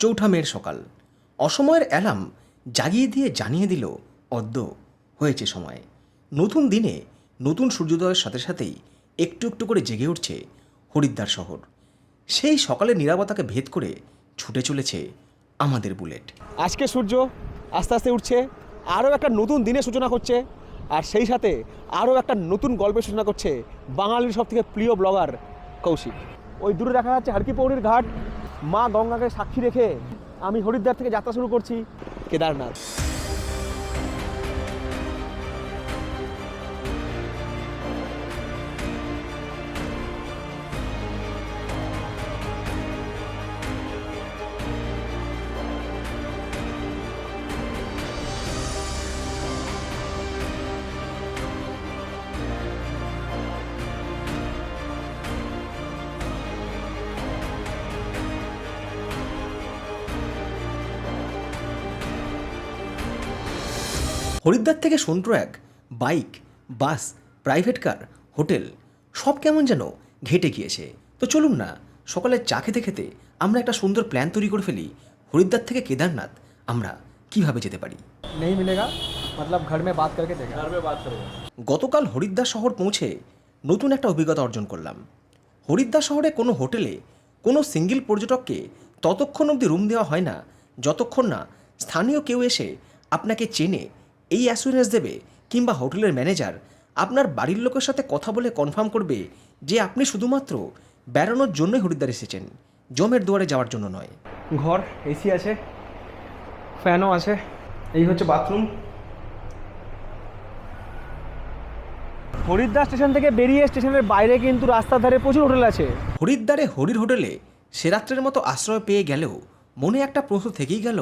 চৌঠা মেয়ের সকাল। অসময়ের অ্যালার্ম জাগিয়ে দিয়ে জানিয়ে দিল অদ্য হয়েছে সময়। নতুন দিনে নতুন সূর্যোদয়ের সাথে সাথেই একটু একটু করে জেগে উঠছে হরিদ্বার শহর। সেই সকালের নিরাপত্তাকে ভেদ করে ছুটে চলেছে আমাদের বুলেট। আজকে সূর্য আস্তে আস্তে উঠছে আরও একটা নতুন দিনের সূচনা করছে আর সেই সাথে আরও একটা নতুন গল্পের সূচনা করছে বাঙালির সব থেকে প্রিয় ব্লগার কৌশিক। ওই দূরে দেখা যাচ্ছে হারকি পৌরির ঘাট মা গঙ্গাকে সাক্ষী রেখে আমি হরিদ্বার থেকে যাত্রা শুরু করছি কেদারনাথ। হরিদ্বার থেকে Sonprayag bike bus private car hotel সব কেমন যেন ঘেটে গিয়েছে। তো চলুন না সকালে চা খেতে খেতে আমরা একটা সুন্দর প্ল্যান তৈরি করে ফেলি। হরিদ্বার থেকে কেদারনাথ আমরা কীভাবে যেতে পারি? নেই মিলেগা মতলব ঘর মে বাত করকে দেখা গতকাল হরিদ্বার শহর পৌঁছে নতুন একটা অভিজ্ঞতা অর্জন করলাম। হরিদ্বার শহরে কোনো হোটেলে কোনো সিঙ্গেল পর্যটককে ততক্ষণ অবধি রুম দেওয়া হয় না যতক্ষণ না স্থানীয় কেউ এসে আপনাকে চেনে এই অ্যাসুরেন্স দেবে কিংবা হোটেলের ম্যানেজার আপনার বাড়ির লোকের সাথে কথা বলে কনফার্ম করবে যে আপনি শুধুমাত্র বেড়ানোর জন্যই হরিদ্বার এসেছেন জমের দুয়ারে যাওয়ার জন্য নয়। ঘর এসি আছে ফ্যানও আছে এই হচ্ছে বাথরুম হরিদ্বার স্টেশন থেকে বেরিয়ে স্টেশনের বাইরে কিন্তু রাস্তার ধারে প্রচুর হোটেল আছে। হরিদ্বারে হরির হোটেলে সে রাত্রের মতো আশ্রয় পেয়ে গেলেও মনে একটা প্রশ্ন থেকেই গেল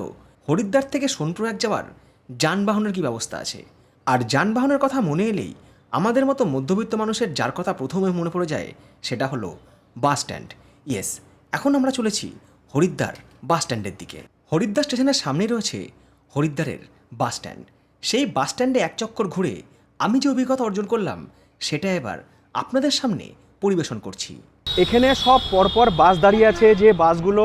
হরিদ্বার থেকে সোনপ্রয়াগ যাওয়ার যানবাহনের কি ব্যবস্থা আছে? আর যানবাহনের কথা মনে এলেই আমাদের মতো মধ্যবিত্ত মানুষের যার কথা প্রথমে মনে পড়ে যায় সেটা হলো বাস স্ট্যান্ড। ইয়েস, এখন আমরা চলেছি হরিদ্বার বাস স্ট্যান্ডের দিকে। হরিদ্বার স্টেশনের সামনে রয়েছে হরিদ্বারের বাস স্ট্যান্ড। সেই বাস স্ট্যান্ডে এক চক্কর ঘুরে আমি যে অভিজ্ঞতা অর্জন করলাম, সেটা এবার আপনাদের সামনে পরিবেশন করছি। এখানে সব পরপর বাস দাঁড়িয়ে আছে যে বাসগুলো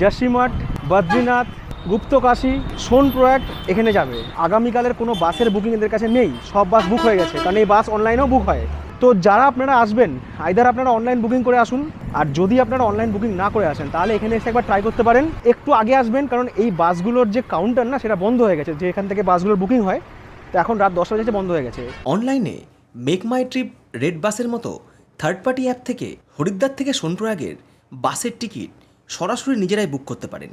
জাসিমঠ, বদ্রীনাথ গুপ্তকাশী সোনপ্রয়াগ এখানে যাবে। আগামীকালের কোনো বাসের বুকিং এদের কাছে নেই। সব বাস বুক হয়ে গেছে। কারণ এই বাস অনলাইনেও বুক হয়। তো যারা আপনারা আসবেন আইদার আপনারা অনলাইন বুকিং করে আসুন, আর যদি আপনারা অনলাইন বুকিং না করে আসেন, তাহলে এখানে এসে একবার ট্রাই করতে পারেন। একটু আগে আসবেন, কারণ এই বাসগুলোর যে কাউন্টার না, সেটা বন্ধ হয়ে গেছে, যে এখান থেকে বাসগুলোর বুকিং হয়। তো এখন রাত দশটা বাজে বন্ধ হয়ে গেছে। অনলাইনে মেক মাই ট্রিপ রেড বাসের মতো থার্ড পার্টি অ্যাপ থেকে হরিদ্বার থেকে সোনপ্রয়াগের বাসের টিকিট সরাসরি নিজেরাই বুক করতে পারেন।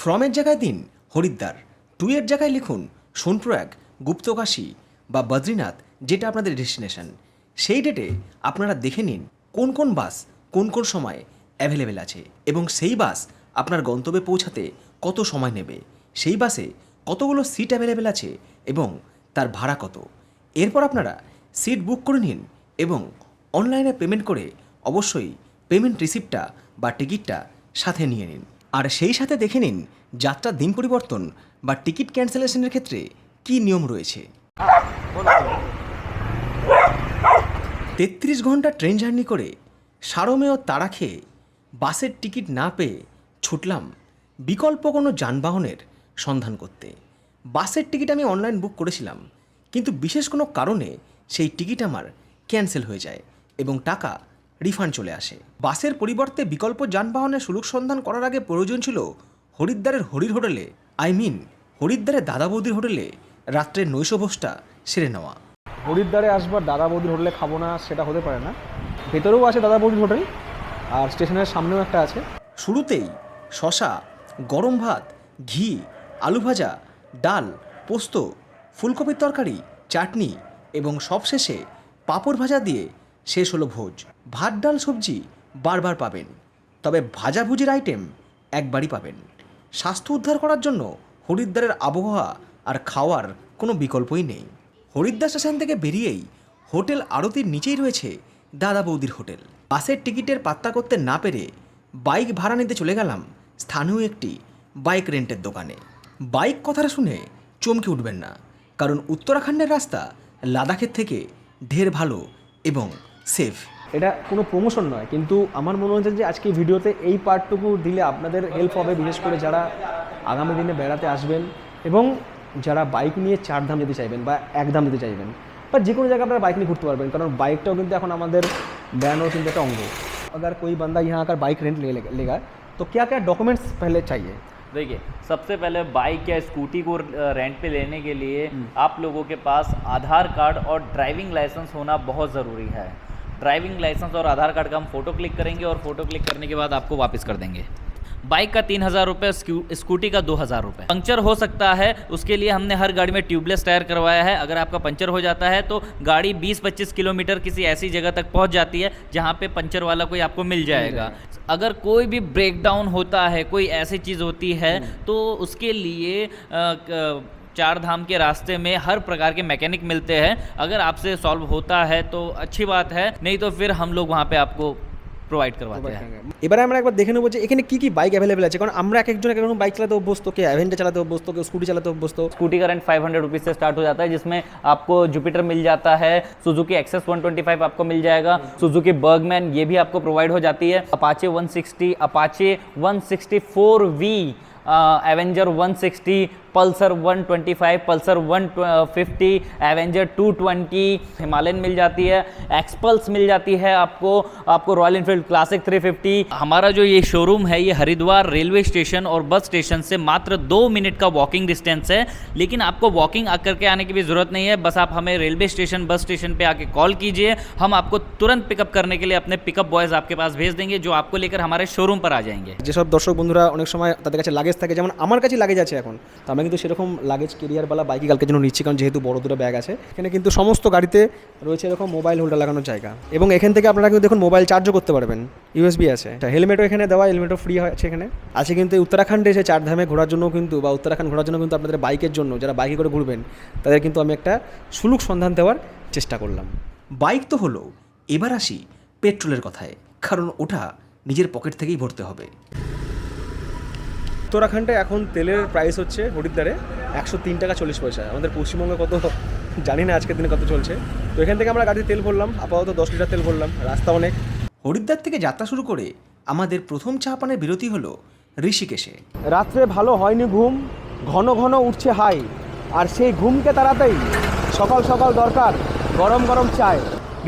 ফ্রমের জায়গায় দিন, হরিদ্বার। টু এর জায়গায় লিখুন, সোনপ্রয়াগ, গুপ্তকাশী বা বদ্রীনাথ, যেটা আপনাদের ডেস্টিনেশন। সেই ডেটে আপনারা দেখে নিন কোন কোন বাস কোন কোন সময় অ্যাভেলেবেল আছে এবং সেই বাস আপনার গন্তব্যে পৌঁছাতে কত সময় নেবে। সেই বাসে কতগুলো সিট অ্যাভেলেবেল আছে এবং তার ভাড়া কত। এরপর আপনারা সিট বুক করে নিন এবং অনলাইনে পেমেন্ট করে অবশ্যই পেমেন্ট রিসিপ্টটা বা টিকিটটা সাথে নিয়ে নিন। আর সেই সাথে দেখে নিন যাত্রার দিন পরিবর্তন বা টিকিট ক্যান্সেলেশনের ক্ষেত্রে কী নিয়ম রয়েছে। তেত্রিশ ঘণ্টা ট্রেন জার্নি করে সারমেয় তাড়া খেয়ে বাসের টিকিট না পেয়ে ছুটলাম বিকল্প কোনো যানবাহনের সন্ধান করতে। বাসের টিকিট আমি অনলাইন বুক করেছিলাম, কিন্তু বিশেষ কোনো কারণে সেই টিকিট আমার ক্যান্সেল হয়ে যায় এবং টাকা রিফান্ড চলে আসে। বাসের পরিবর্তে বিকল্প যানবাহনের সুযোগ সন্ধান করার আগে প্রয়োজন ছিল হরিদ্বারের হরির হোটেলে আই মিন হরিদ্বারের দাদা বৌদির হোটেলে রাত্রের নৈশভোজটা সেরে নেওয়া। হরিদ্বারে আসবার দাদা বৌদির হোটেলে খাব না সেটা হতে পারে না। ভেতরেও আছে দাদা বৌদির হোটেল আর স্টেশনের সামনেও একটা আছে। শুরুতেই শশা গরম ভাত ঘি আলু ভাজা ডাল পোস্ত ফুলকপির তরকারি চাটনি এবং সবশেষে পাঁপড় ভাজা দিয়ে শেষ হলো ভোজ। ভাত, ডাল, সবজি বারবার পাবেন। তবে ভাজাভুজির আইটেম একবারই পাবেন। স্বাস্থ্য উদ্ধার করার জন্য হরিদ্বারের আবহাওয়া আর খাওয়ার কোনো বিকল্পই নেই। হরিদ্বার স্টেশন থেকে বেরিয়েই হোটেল আরতির নিচেই রয়েছে দাদা বৌদির হোটেল। বাসের টিকিটের পাত্তা করতে না পেরে বাইক ভাড়া নিতে চলে গেলাম স্থানীয় একটি বাইক রেন্টের দোকানে। বাইক কথাটা শুনে চমকে উঠবেন না, কারণ উত্তরাখণ্ডের রাস্তা লাদাখের থেকে ঢের ভালো এবং সেফ এটা কোনো প্রমোশন নয় কিন্তু আমার মনে হচ্ছে যে আজকে ভিডিওতে এই পার্টটুকু দিলে আপনাদের হেল্প হবে বিশেষ করে যারা আগামী দিনে বেড়াতে আসবেন এবং যারা বাইক নিয়ে চার ধাম যেতে চাইবেন বা এক ধাম যেতে চাইবেন বা যে কোনো জায়গায় আপনারা বাইক নিয়ে ঘুরতে পারবেন কারণ বাইকটাও কিন্তু এখন আমাদের বেড়ানোর কিন্তু একটা অঙ্গ अगर कोई बंदा यहाँ आकर बाइक रेंट ले लेगा- लेगा तो क्या क्या डॉक्यूमेंट्स पहले चाहिए देखिए सबसे पहले बाइक या स्कूटी को रेंट पे लेने के लिए आप लोगों के पास आधार कार्ड और ड्राइविंग लाइसेंस होना बहुत ज़रूरी है ड्राइविंग लाइसेंस और आधार कार्ड का हम फ़ोटो क्लिक करेंगे और फ़ोटो क्लिक करने के बाद आपको वापस कर देंगे। बाइक का तीन हज़ार रुपये स्कूटी का दो हज़ार रुपये पंक्चर हो सकता है उसके लिए हमने हर गाड़ी में ट्यूबलेस टायर करवाया है। अगर आपका पंचर हो जाता है तो गाड़ी 20-25 किलोमीटर किसी ऐसी जगह तक पहुँच जाती है जहाँ पे पंचर वाला कोई आपको मिल जाएगा। अगर कोई भी ब्रेकडाउन होता है कोई ऐसी चीज़ होती है तो उसके लिए क- चार धाम के रास्ते में हर प्रकार के मैकेनिक मिलते हैं अगर आपसे सॉल्व होता है तो अच्छी बात है नहीं तो फिर हम लोग वहाँ पे आपको प्रोवाइड करवाते हैं এবারে আমরা একবার দেখে নেবো যে এখানে কি কি বাইক অ্যাভেলেবেল আছে কারণ আমরা এক একজন এক রকম বাইক চালাতে অভ্যস্ত কে অ্যাভেঞ্জার চালাতে অভ্যস্ত কেউ স্কুটি চালাতে অভ্যস্ত स्कूटी का रेंट फाइव हंड्रेड रुपीज़ से स्टार्ट हो जाता है जिसमें आपको जुपिटर मिल जाता है सुजुकी एक्सेस 125 आपको मिल जाएगा सुजुकी बर्गमैन ये भी आपको प्रोवाइड हो जाती है Apache 160 Apache 164 we Avenger 160 Pulsar 125 Pulsar 150 Avenger 220 Himalayan मिल जाती है एक्सपल्स मिल जाती है आपको आपको रॉयल इनफील्ड क्लासिक 350 हमारा जो ये शोरूम है ये हरिद्वार रेलवे स्टेशन और बस स्टेशन से मात्र दो मिनट का वॉकिंग डिस्टेंस है लेकिन आपको वॉकिंग आकर के आने की भी ज़रूरत नहीं है बस आप हमें रेलवे स्टेशन बस स्टेशन पे आके कॉल कीजिए हम आपको तुरंत पिकअप करने के लिए अपने पिकअप बॉयज़ आपके पास भेज देंगे जो आपको लेकर हमारे शोरूम पर आ जाएंगे যেসব দর্শক বন্ধুরা অনেক সময় তাদের কাছে লাগেজ থাকে যেমন আমার কাছে লাগেজ আছে এখন তো আমরা কিন্তু সেরকম লাগেজ কেরিয়ারওয়ালা বাইকই কালকের জন্য নিচ্ছি, কারণ যেহেতু বড় দুটো ব্যাগ আছে। এখানে কিন্তু সমস্ত গাড়িতে রয়েছে এরকম মোবাইল হোল্ডার লাগানোর জায়গা। এবং এখান থেকে আপনারা কিন্তু দেখুন মোবাইল চার্জও করতে পারবেন। ইউএসবি আছে। হেলমেটও এখানে দেওয়া হেলমেটও ফ্রি আছে এখানে। আছে কিন্তু উত্তরাখণ্ডে এসে চারধামে ঘোরার জন্য কিন্তু, বা উত্তরাখণ্ড ঘোরার জন্য কিন্তু আপনাদের বাইকের জন্য, যারা বাইকে করে ঘুরবেন, তাদের কিন্তু আমি একটা সুলুক সন্ধান দেওয়ার চেষ্টা করলাম। বাইক তো হলো, এবার আসি পেট্রোলের কথায়, কারণ ওটা নিজের পকেট থেকেই ভরতে হবে। উত্তরাখণ্ডে এখন তেলের প্রাইস হচ্ছে হরিদ্বারে একশো তিন টাকা চল্লিশ পয়সা। আমাদের পশ্চিমবঙ্গে কত জানি না আজকের দিনে কত চলছে। তো এখান থেকে আমরা গাড়িতে তেল ভরলাম আপাতত দশ লিটার তেল ভরলাম রাস্তা অনেক। হরিদ্বার থেকে যাত্রা শুরু করে আমাদের প্রথম চা পানের বিরতি হলো ঋষিকেশে। রাত্রে ভালো হয়নি ঘুম ঘন ঘন উঠছে হাই আর সেই ঘুমকে তাড়াতেই সকাল সকাল দরকার গরম গরম চায়।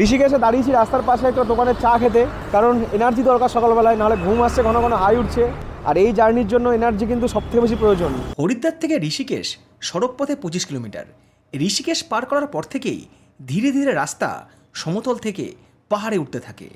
ঋষিকেশে দাঁড়িয়েছি রাস্তার পাশে একটা দোকানে চা খেতে কারণ এনার্জি দরকার সকালবেলায় নাহলে ঘুম আসছে ঘন ঘন হাই উঠছে। আর এই জার্নির জন্য এনার্জি কিন্তু সবথেকে বেশি প্রয়োজন। হরিদ্বার থেকে ঋষিকেশ সড়ক পথে পঁচিশ কিলোমিটার। ঋষিকেশ পার করার পর থেকেই ধীরে ধীরে রাস্তা সমতল থেকে পাহাড়ে উঠতে থাকে।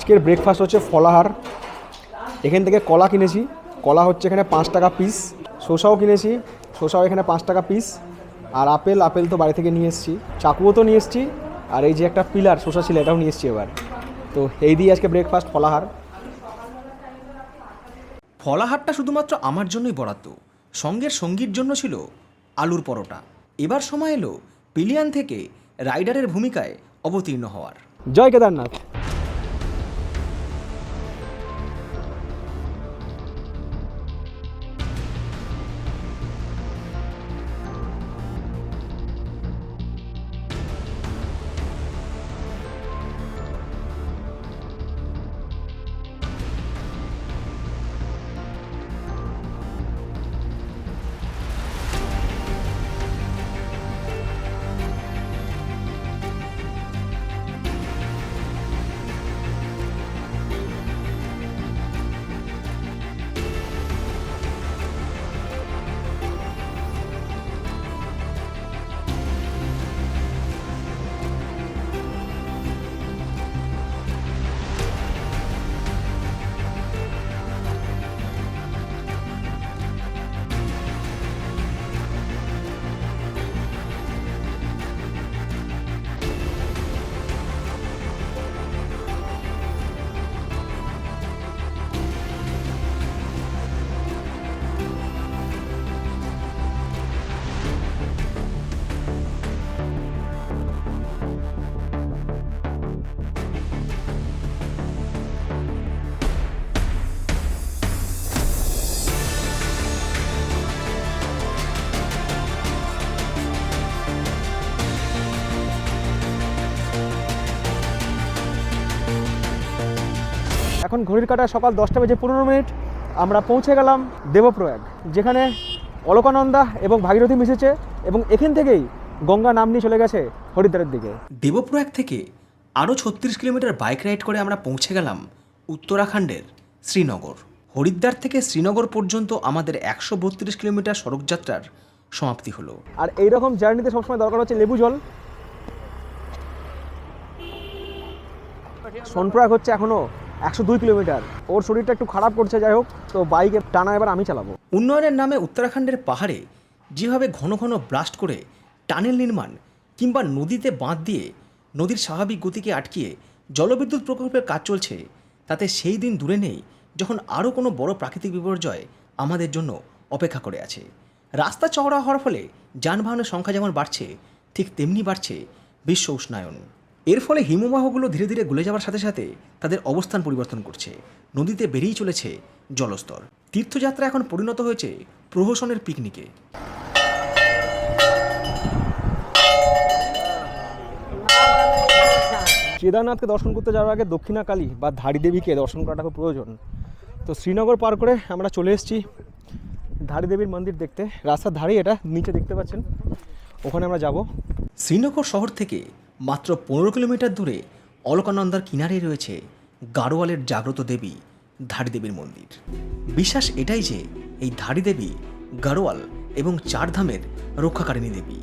আজকের ব্রেকফাস্ট হচ্ছে ফলাহার। এখান থেকে কলা কিনেছি। কলা হচ্ছে এখানে পাঁচ টাকা পিস শসাও কিনেছি। শসাও এখানে পাঁচ টাকা পিস আর আপেল আপেল তো বাড়ি থেকে নিয়ে এসেছি। চাকুও তো নিয়ে এসেছি। আর এই যে একটা পিলার শসা ছিল এটাও নিয়ে এসেছি এবার। তো এই দিয়ে আজকে ব্রেকফাস্ট ফলাহার। ফলাহারটা শুধুমাত্র আমার জন্যই বরাদ্দ। সঙ্গের সঙ্গীর জন্য ছিল আলুর পরোটা। এবার সময় এলো পিলিয়ান থেকে রাইডারের ভূমিকায় অবতীর্ণ হওয়ার। জয় কেদারনাথ। এখন ঘড়ির কাটা সকাল দশটা বেজে পনেরো মিনিট। আমরা পৌঁছে গেলাম দেবপ্রয়াগ যেখানে অলকানন্দা এবং ভাগীরথী মিশেছে এবং এখান থেকেই গঙ্গা নাম নিয়ে চলে গেছে হরিদ্বারের দিকে। দেবপ্রয়াগ থেকে আরও ছত্রিশ কিলোমিটার বাইক রাইড করে আমরা পৌঁছে গেলাম উত্তরাখণ্ডের শ্রীনগর। হরিদ্বার থেকে শ্রীনগর পর্যন্ত আমাদের একশো বত্রিশ কিলোমিটার সড়কযাত্রার সমাপ্তি হলো। আর এইরকম জার্নিতে সবসময় দরকার হচ্ছে লেবু জল। সোনপ্রয়াগ হচ্ছে এখনও একশো দুই কিলোমিটার। ওর শরীরটা একটু খারাপ করছে, যাই হোক, তো বাইকে টানা এবার আমি চালাবো। উন্নয়নের নামে উত্তরাখণ্ডের পাহাড়ে যেভাবে ঘন ঘন ব্লাস্ট করে টানেল নির্মাণ কিংবা নদীতে বাঁধ দিয়ে নদীর স্বাভাবিক গতিকে আটকিয়ে জলবিদ্যুৎ প্রকল্পের কাজ চলছে, তাতে সেই দিন দূরে নেই যখন আরও কোনো বড় প্রাকৃতিক বিপর্যয় আমাদের জন্য অপেক্ষা করে আছে। রাস্তা চওড়া হওয়ার ফলে যানবাহনের সংখ্যা যেমন বাড়ছে, ঠিক তেমনি বাড়ছে বিশ্ব উষ্ণায়ন। এর ফলে হিমবাহগুলো ধীরে ধীরে গলে যাওয়ার সাথে সাথে তাদের অবস্থান পরিবর্তন করছে। নদীতে বেরিয়ে চলেছে জলস্তর। তীর্থযাত্রা এখন পরিণত হয়েছে প্রহসনের পিকনিকে। কেদারনাথকে দর্শন করতে যাওয়ার আগে দক্ষিণাকালী বা ধাড়ি দেবীকে দর্শন করাটা খুব প্রয়োজন। তো শ্রীনগর পার করে আমরা চলে এসেছি ধাড়ি দেবীর মন্দির দেখতে। রাস্তার ধারেই এটা নিচে দেখতে পাচ্ছেন। ওখানে আমরা যাব। শ্রীনগর শহর থেকে মাত্র পনেরো কিলোমিটার দূরে অলকানন্দার কিনারে রয়েছে গাড়োয়ালের জাগ্রত দেবী ধাড়ি দেবীর মন্দির। বিশ্বাস এটাই যে এই ধাড়ি দেবী গাড়োয়াল এবং চারধামের রক্ষাকারিণী দেবী।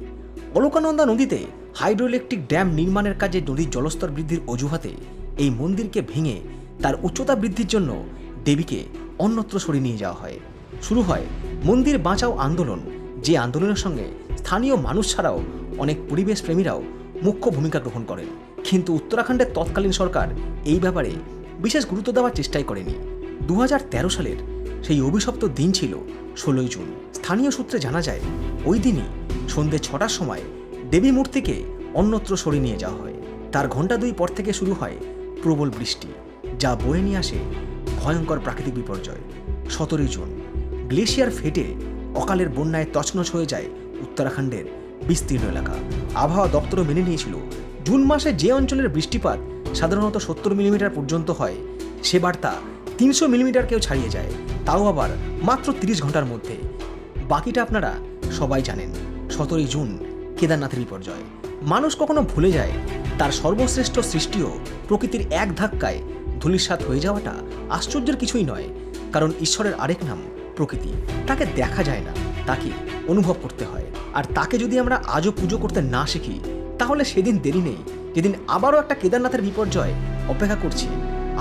অলকানন্দা নদীতে হাইড্রোইলেকট্রিক ড্যাম নির্মাণের কাজে নদীর জলস্তর বৃদ্ধির অজুহাতে এই মন্দিরকে ভেঙে তার উচ্চতা বৃদ্ধির জন্য দেবীকে অন্যত্র সরিয়ে নিয়ে যাওয়া হয়। শুরু হয় মন্দির বাঁচাও আন্দোলন, যে আন্দোলনের সঙ্গে স্থানীয় মানুষ ছাড়াও অনেক পরিবেশ প্রেমীরাও মুখ্য ভূমিকা গ্রহণ করেন কিন্তু উত্তরাখণ্ডের তৎকালীন সরকার এই ব্যাপারে বিশেষ গুরুত্ব দেওয়ার চেষ্টাই করেনি। দু হাজার তেরো সালের সেই অভিশপ্ত দিন ছিল ষোলোই জুন। স্থানীয় সূত্রে জানা যায়, ওই দিনই সন্ধ্যে ছটার সময় দেবী মূর্তিকে অন্যত্র সরিয়ে নিয়ে যাওয়া হয়। তার ঘণ্টা দুই পর থেকে শুরু হয় প্রবল বৃষ্টি, যা বয়ে নিয়ে আসে ভয়ঙ্কর প্রাকৃতিক বিপর্যয়। সতেরোই জুন, গ্লেশিয়ার ফেটে অকালের বন্যায় তছনছ হয়ে যায় উত্তরাখণ্ডের বিস্তীর্ণ এলাকা। আবহাওয়া দপ্তরও মেনে নিয়েছিল, জুন মাসে যে অঞ্চলের বৃষ্টিপাত সাধারণত সত্তর মিলিমিটার পর্যন্ত হয়, সে বার্তা তিনশো মিলিমিটারকেও ছাড়িয়ে যায়, তাও আবার মাত্র তিরিশ ঘণ্টার মধ্যে। বাকিটা আপনারা সবাই জানেন। সতেরোই জুন, কেদারনাথের বিপর্যয়। মানুষ কখনো ভুলে যায়, তার সর্বশ্রেষ্ঠ সৃষ্টিও প্রকৃতির এক ধাক্কায় ধূলিসাৎ হয়ে যাওয়াটা আশ্চর্যের কিছুই নয়, কারণ ঈশ্বরের আরেক নাম প্রকৃতি। তাকে দেখা যায় না, তাকে অনুভব করতে হয়। আর তাকে যদি আমরা আজও পুজো করতে না শিখি, তাহলে সেদিন দেরি নেই। যেদিন আবারও একটা কেদারনাথের বিপর্যয় অপেক্ষা করছি,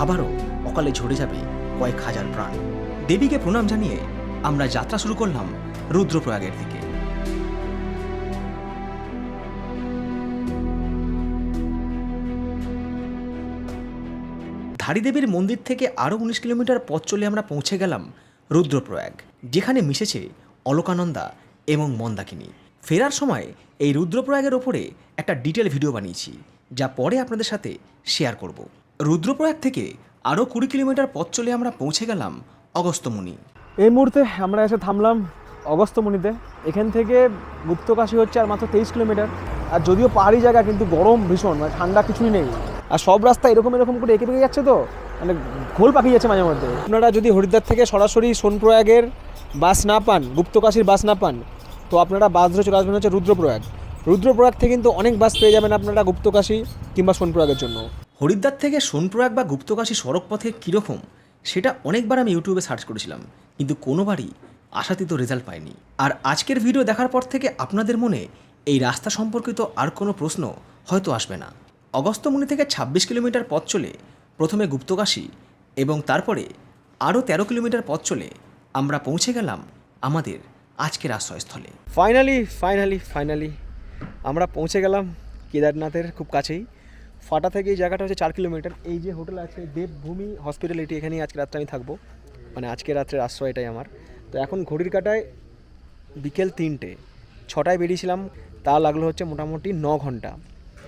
আবারও অকালে ঝরে যাবে কয়েক হাজার প্রাণ। দেবীকে প্রণাম জানিয়ে আমরা যাত্রা শুরু করলাম রুদ্রপ্রয়াগের দিকে। ধারীদেবীর মন্দির থেকে আরও উনিশ কিলোমিটার পথ চলে আমরা পৌঁছে গেলাম রুদ্রপ্রয়াগ, যেখানে মিশেছে অলকানন্দা এবং মন্দাকিনী। ফেরার সময় এই রুদ্রপ্রয়াগের ওপরে একটা ডিটেল ভিডিও বানিয়েছি, যা পরে আপনাদের সাথে শেয়ার করব। রুদ্রপ্রয়াগ থেকে আরও কুড়ি কিলোমিটার পথ চলে আমরা পৌঁছে গেলাম অগস্ত্যমুনি এই মুহূর্তে আমরা এসে থামলাম অগস্ত্যমণিতে। এখান থেকে গুপ্তকাশী হচ্ছে আর মাত্র তেইশ কিলোমিটার। আর যদিও পাহাড়ি জায়গা, কিন্তু গরম ভীষণ মানে ঠান্ডা কিছুই নেই। আর সব রাস্তা এরকম এরকম করে এঁকে বেঁকে যাচ্ছে তো? মানে ঘোল পাকিয়ে যাচ্ছে মাঝে মধ্যে আপনারা যদি হরিদ্বার থেকে সরাসরি সোনপ্রয়াগের বাস না পান, গুপ্তকাশীর বাস না পান তো আপনারা বাস ধরে চলে আসবেন হচ্ছে রুদ্রপ্রয়াগ। রুদ্রপ্রয়াগ থেকে কিন্তু অনেক বাস পেয়ে যাবেন আপনারা গুপ্তকাশী কিংবা সোনপ্রয়াগের জন্য। হরিদ্বার থেকে সোনপ্রয়াগ বা গুপ্তকাশী সড়ক পথে কীরকম, সেটা অনেকবার আমি ইউটিউবে সার্চ করেছিলাম, কিন্তু কোনোবারই আশাতীত রেজাল্ট পাইনি। আর আজকের ভিডিও দেখার পর থেকে আপনাদের মনে এই রাস্তা সম্পর্কিত আর কোনো প্রশ্ন হয়তো আসবে না। অগস্ত্যমুনি থেকে ২৬ কিলোমিটার পথ চলে প্রথমে গুপ্তকাশী এবং তারপরে আরও তেরো কিলোমিটার পথ চলে আমরা পৌঁছে গেলাম আমাদের আজকের আশ্রয়স্থলে। ফাইনালি ফাইনালি ফাইনালি আমরা পৌঁছে গেলাম কেদারনাথের খুব কাছেই। ফাটা থেকে এই জায়গাটা হচ্ছে চার কিলোমিটার। এই যে হোটেল আছে, দেবভূমি হসপিটালিটি, এখানেই আজকে রাত্রে আমি থাকব। মানে আজকে রাত্রের আশ্রয় এটাই আমার। তো এখন ঘড়ির কাটায় বিকেল তিনটে। ছটায় বেরিয়েছিলাম, তা লাগল হচ্ছে মোটামুটি ন ঘণ্টা।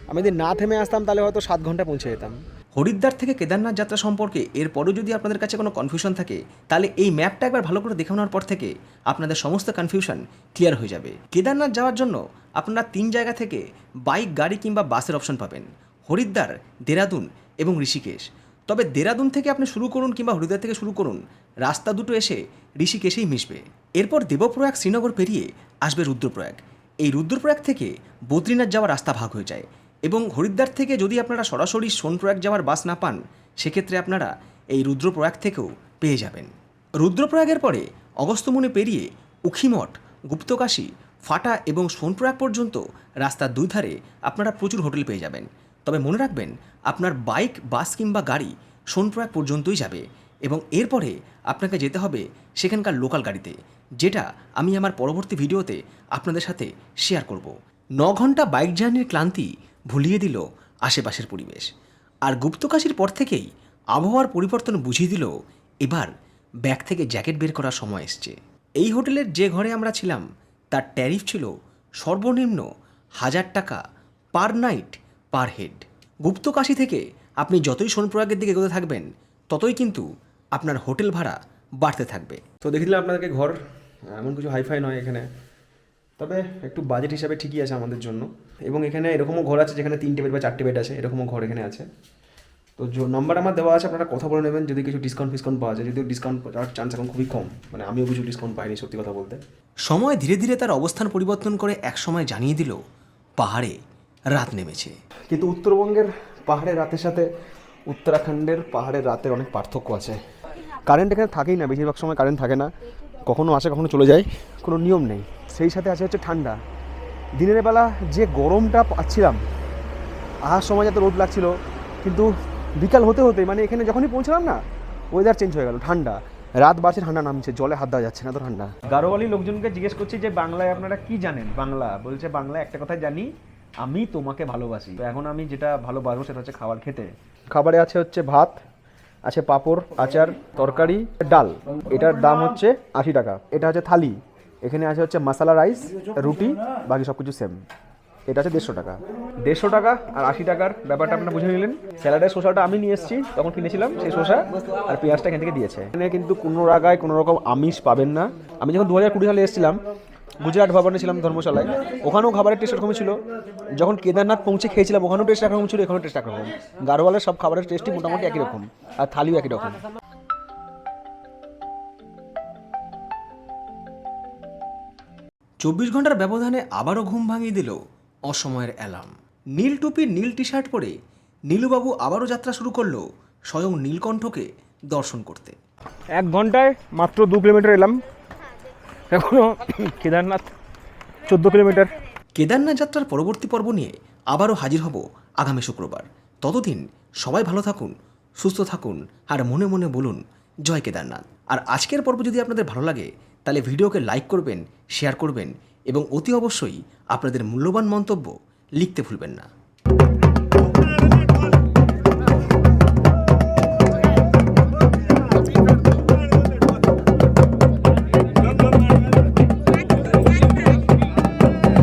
আমি যদি না থেমে আসতাম, তাহলে হয়তো সাত ঘণ্টা পৌঁছে যেতাম। হরিদ্বার থেকে কেদারনাথ যাত্রা সম্পর্কে এরপরও যদি আপনাদের কাছে কোনো কনফিউশন থাকে, তাহলে এই ম্যাপটা একবার ভালো করে দেখে নেওয়ার পর থেকে আপনাদের সমস্ত কনফিউশন ক্লিয়ার হয়ে যাবে। কেদারনাথ যাওয়ার জন্য আপনারা তিন জায়গা থেকে বাইক গাড়ি কিংবা বাসের অপশন পাবেন। হরিদ্বার, দেরাদুন এবং ঋষিকেশ। তবে দেরাদুন থেকে আপনি শুরু করুন কিংবা হরিদ্বার থেকে শুরু করুন, রাস্তা দুটো এসে ঋষিকেশেই মিশবে। এরপর দেবপ্রয়াগ শ্রীনগর পেরিয়ে আসবে রুদ্রপ্রয়াগ। এই রুদ্রপ্রয়াগ থেকে বদ্রীনাথ যাওয়ার রাস্তা ভাগ হয়ে যায়। এবং হরিদ্বার থেকে যদি আপনারা সরাসরি সোনপ্রয়াগ যাওয়ার বাস না পান, সেক্ষেত্রে আপনারা এই রুদ্রপ্রয়াগ থেকেও পেয়ে যাবেন। রুদ্রপ্রয়াগের পরে অগস্ত্যমুনি পেরিয়ে উখিমঠ, গুপ্তকাশী, ফাটা এবং সোনপ্রয়াগ পর্যন্ত রাস্তার দুই ধারে আপনারা প্রচুর হোটেল পেয়ে যাবেন। তবে মনে রাখবেন, আপনার বাইক, বাস কিংবা গাড়ি সোনপ্রয়াগ পর্যন্তই যাবে এবং এরপরে আপনাকে যেতে হবে সেখানকার লোকাল গাড়িতে, যেটা আমি আমার পরবর্তী ভিডিওতে আপনাদের সাথে শেয়ার করব। ন ঘণ্টা বাইক জার্নির ক্লান্তি ভুলিয়ে দিল আশেপাশের পরিবেশ। আর গুপ্তকাশীর পর থেকেই আবহাওয়ার পরিবর্তন বুঝিয়ে দিল, এবার ব্যাগ থেকে জ্যাকেট বের করার সময় এসছে। এই হোটেলের যে ঘরে আমরা ছিলাম, তার ট্যারিফ ছিল সর্বনিম্ন হাজার টাকা per night per head. Guptkashi থেকে আপনি যতই সোনপ্রয়াগের দিকে এগোতে থাকবেন, ততই কিন্তু আপনার হোটেল ভাড়া বাড়তে থাকবে। তো দেখে দিলাম আপনাদেরকে ঘর। এমন কিছু হাইফাই নয় এখানে। তবে একটু বাজেট হিসাবে ঠিকই আছে আমাদের জন্য। এবং এখানে এরকমও ঘর আছে যেখানে তিনটে বেড বা চারটে বেড আছে এরকমও ঘর এখানে আছে। তো নাম্বার আমার দেওয়া আছে আপনারা কথা বলে নেবেন যদি কিছু ডিসকাউন্ট ফিসকাউন্ট পাওয়া যায়। যদিও ডিসকাউন্ট পাওয়ার চান্স এখন খুবই কম মানে আমিও কিছু ডিসকাউন্ট পাইনি সত্যি কথা বলতে। সময় ধীরে ধীরে তার অবস্থান পরিবর্তন করে এক সময় জানিয়ে দিল পাহাড়ে রাত নেমেছে। কিন্তু উত্তরবঙ্গের পাহাড়ের রাতের সাথে উত্তরাখণ্ডের পাহাড়ের রাতের অনেক পার্থক্য আছে। কারেন্ট এখানে থাকেই না বেশিরভাগ সময় কারেন্ট থাকে না। কখনো আসে কখনো চলে যায় কোনো নিয়ম নেই। সেই সাথে আছে হচ্ছে ঠান্ডা। দিনের বেলা যে গরমটা পাচ্ছিলাম আসার সময় যাতে রোদ লাগছিল কিন্তু বিকাল হতে হতে মানে এখানে যখনই পৌঁছলাম না ওয়েদার চেঞ্জ হয়ে গেল ঠান্ডা। রাত বাড়ছে ঠান্ডা নামছে জলে হাত দেওয়া যাচ্ছে না তো ঠান্ডা। গারোয়ালি লোকজনকে জিজ্ঞেস করছি যে বাংলায় আপনারা কি জানেন? বাংলা বলছে বাংলায় একটা কথা জানি আমি তোমাকে ভালোবাসি। তো এখন আমি যেটা ভালোবাসবো সেটা হচ্ছে খাবার খেতে। খাবারে আছে হচ্ছে ভাত আছে পাঁপড়, আচার, তরকারি, ডাল। এটার দাম হচ্ছে আশি টাকা। এটা হচ্ছে থালি। এখানে আছে হচ্ছে মশলা রাইস, রুটি, বাকি সব কিছু সেম এটা হচ্ছে দেড়শো টাকা। দেড়শো টাকা আর আশি টাকার ব্যাপারটা আপনারা বুঝে নিলেন। স্যালাডের শসাটা আমি নিয়ে এসেছি, তখন কিনেছিলাম সেই শসা আর পেঁয়াজটা এখান থেকে দিয়েছে। এখানে কিন্তু কোনো রাগায় কোনো রকম আমিষ পাবেন না। আমি যখন দু হাজার কুড়ি সালে এসেছিলাম গুজরাট ভবনে ছিলাম ধর্মশালায়। ওখানেও খাবারের টেস্ট এরকমই ছিল। যখন কেদারনাথ পৌঁছে খেয়েছিলাম ওখানেও টেস্ট একরকম ছিল এখানেও টেস্ট একরকম। গারোয়ালের সব খাবারের টেস্টই মোটামুটি একই রকম আর থালিও একই রকম। চব্বিশ ঘণ্টার ব্যবধানে আবারও ঘুম ভাঙিয়ে দিল অসময়ের অ্যালার্ম। নীল টুপি নীল টি শার্ট পরে নীলুবাবু আবারও যাত্রা শুরু করল স্বয়ং নীলকণ্ঠকে দর্শন করতে। এক ঘন্টায় মাত্র দু কিলোমিটার এলাম। এখনও কেদারনাথ, চোদ্দ কিলোমিটার। কেদারনাথ যাত্রার পরবর্তী পর্ব নিয়ে আবারও হাজির হব আগামী শুক্রবার। ততদিন সবাই ভালো থাকুন, সুস্থ থাকুন, আর মনে মনে বলুন, জয় কেদারনাথ। আর আজকের পর্ব যদি আপনাদের ভালো লাগে, তাহলে ভিডিওকে লাইক করবেন, শেয়ার করবেন এবং অতি অবশ্যই আপনাদের মূল্যবান মন্তব্য লিখতে ভুলবেন না।